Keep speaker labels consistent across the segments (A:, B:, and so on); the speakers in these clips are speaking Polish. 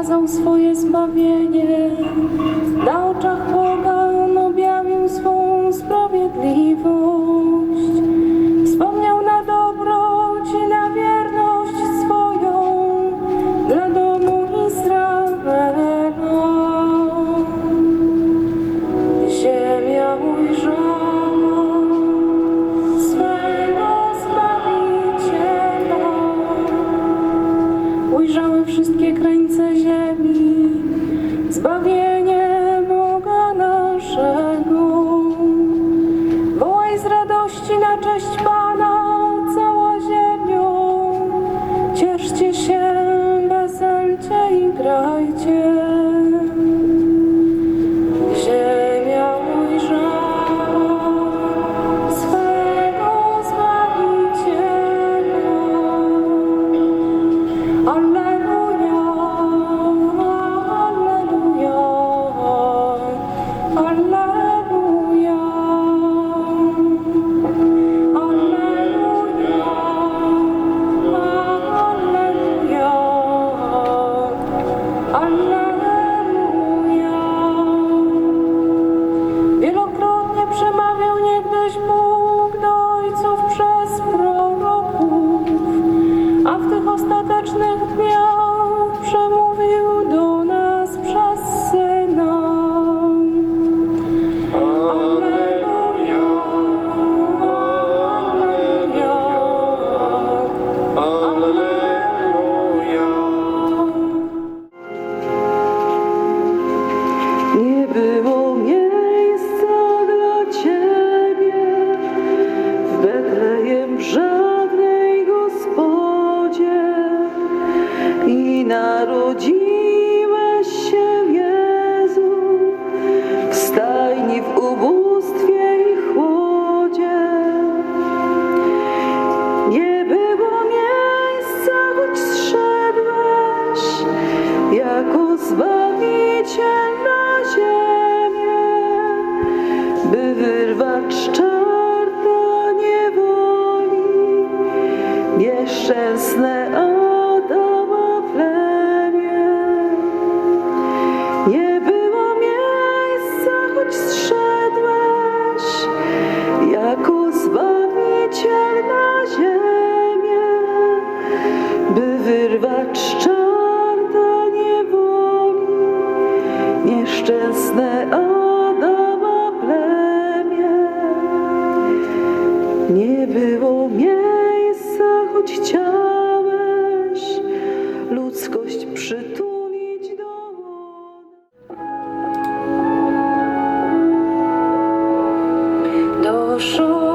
A: okazał swoje zbawienie,
B: душу.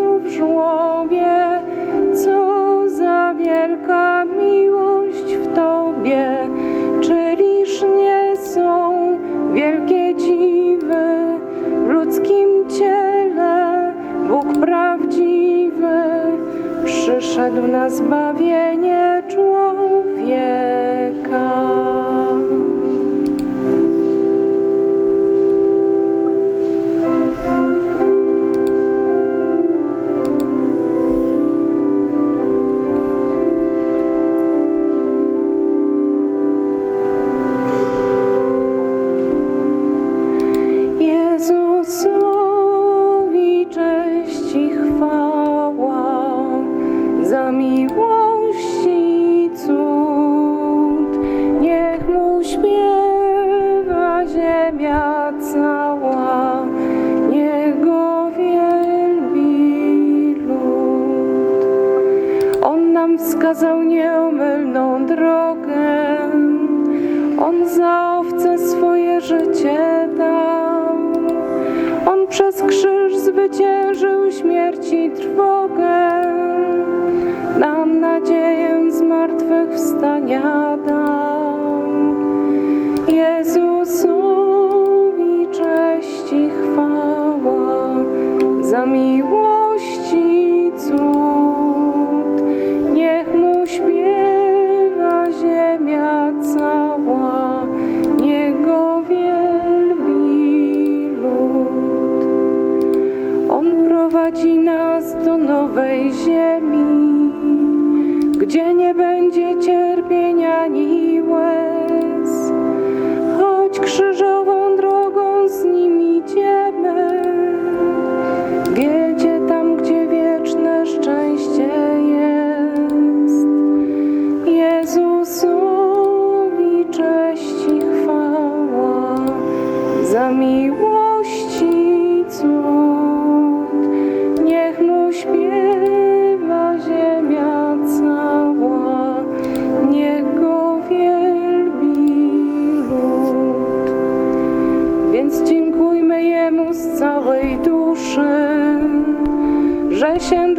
B: Jezu w
A: żłobie, co za wielka miłość w Tobie, czyliż nie są wielkie dziwy w ludzkim ciele, Bóg prawdziwy przyszedł na zbawienie. trwogę, nam nadzieję zmartwychwstania da.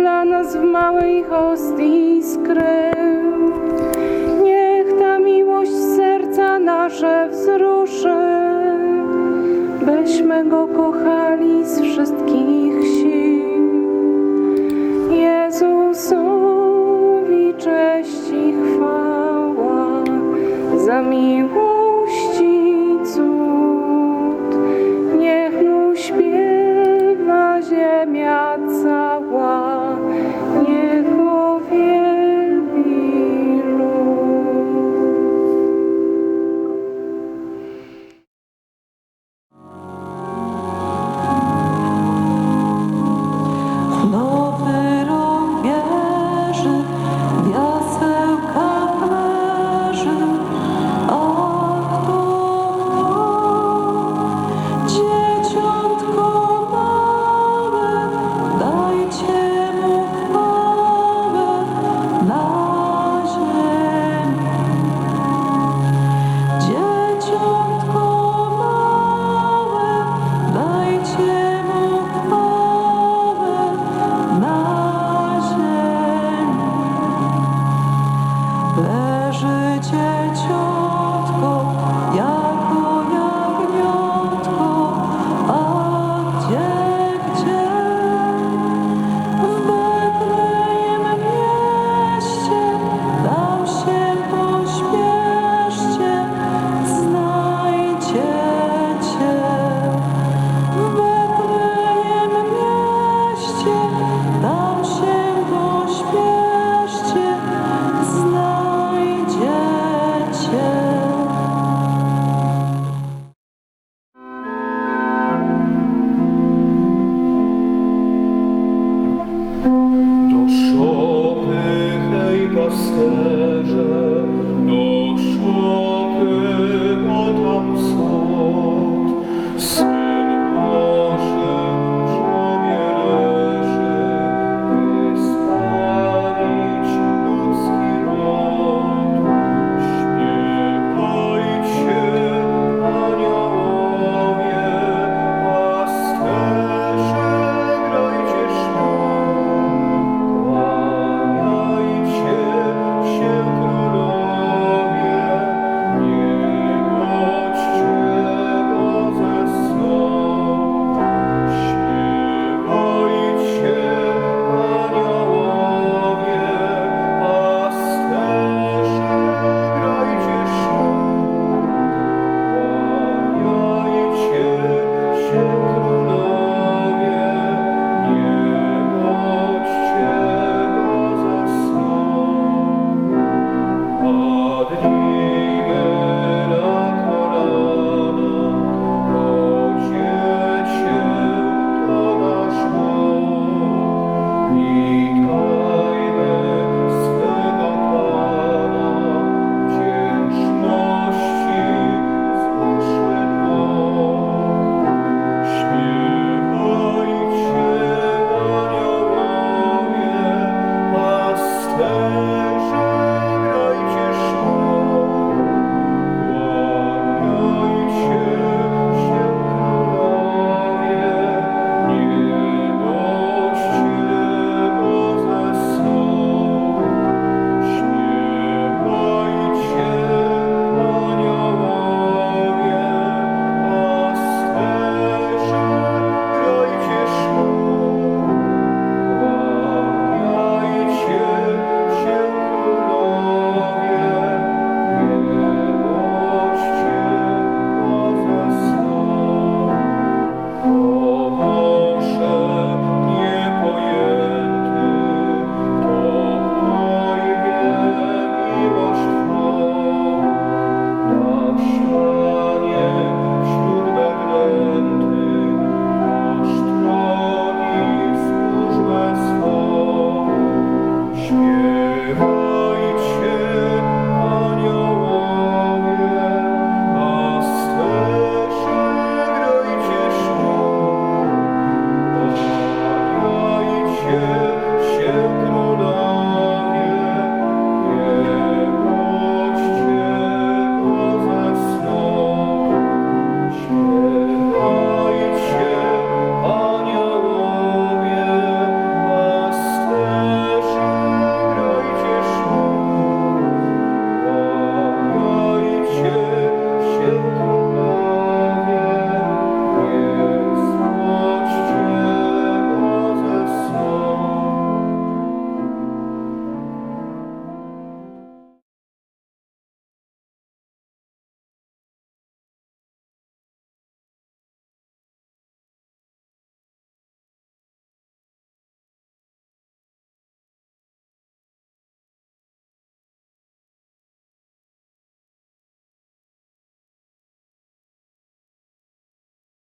A: dla nas w małej hostii skrył. Niech ta miłość serca nasze wzruszy, byśmy Go kochali z wszystkich sił. Jezusowi cześć i chwała za
C: miłość.